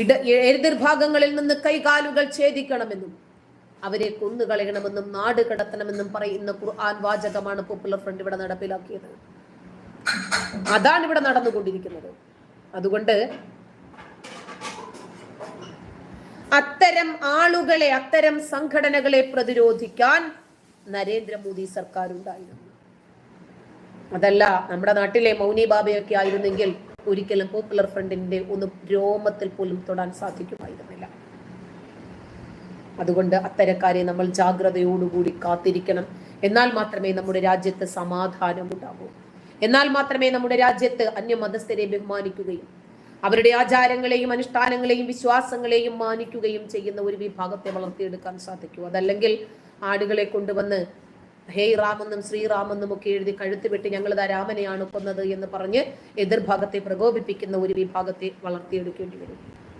ഇട എതിർഭാഗങ്ങളിൽ നിന്ന് കൈകാലുകൾ ഛേദിക്കണമെന്നും അവരെ കൊന്നുകളയണമെന്നും നാട് കടത്തണമെന്നും പറയുന്ന ഖുർആൻ വാചകമാണ് പോപ്പുലർ ഫ്രണ്ട് ഇവിടെ നടപ്പിലാക്കിയത്. അതാണ് ഇവിടെ നടന്നുകൊണ്ടിരിക്കുന്നത്. അതുകൊണ്ട് അത്തരം ആളുകളെ അത്തരം സംഘടനകളെ പ്രതിരോധിക്കാൻ നരേന്ദ്രമോദി സർക്കാർ ഉണ്ടായിരുന്നു അതല്ല നമ്മുടെ നാട്ടിലെ മൗനി ബാബയൊക്കെ ആയിരുന്നെങ്കിൽ ഒരിക്കലും പോപ്പുലർ ഫ്രണ്ടിന്റെ ഒന്ന് രോമത്തിൽ പോലും തൊടാൻ സാധിക്കുമായിരുന്നില്ല. അതുകൊണ്ട് അത്തരക്കാരെ നമ്മൾ ജാഗ്രതയോടുകൂടി കാത്തിരിക്കണം. എന്നാൽ മാത്രമേ നമ്മുടെ രാജ്യത്ത് സമാധാനം ഉണ്ടാകൂ. എന്നാൽ മാത്രമേ നമ്മുടെ രാജ്യത്ത് അന്യമതസ്ഥരെ ബഹുമാനിക്കുകയും അവരുടെ ആചാരങ്ങളെയും അനുഷ്ഠാനങ്ങളെയും വിശ്വാസങ്ങളെയും മാനിക്കുകയും ചെയ്യുന്ന ഒരു വിഭാഗത്തെ വളർത്തിയെടുക്കാൻ സാധിക്കൂ. അതല്ലെങ്കിൽ ആടുകളെ കൊണ്ടുവന്ന് ഹേയ് റാമെന്നും ശ്രീറാമെന്നും ഒക്കെ എഴുതി കഴുത്ത് വെട്ടി ഞങ്ങളിതാ രാമനെയാണ് കൊന്നത് എന്ന് പറഞ്ഞ് എതിർഭാഗത്തെ പ്രകോപിപ്പിക്കുന്ന ഒരു വിഭാഗത്തെ വളർത്തിയെടുക്കേണ്ടി വരും.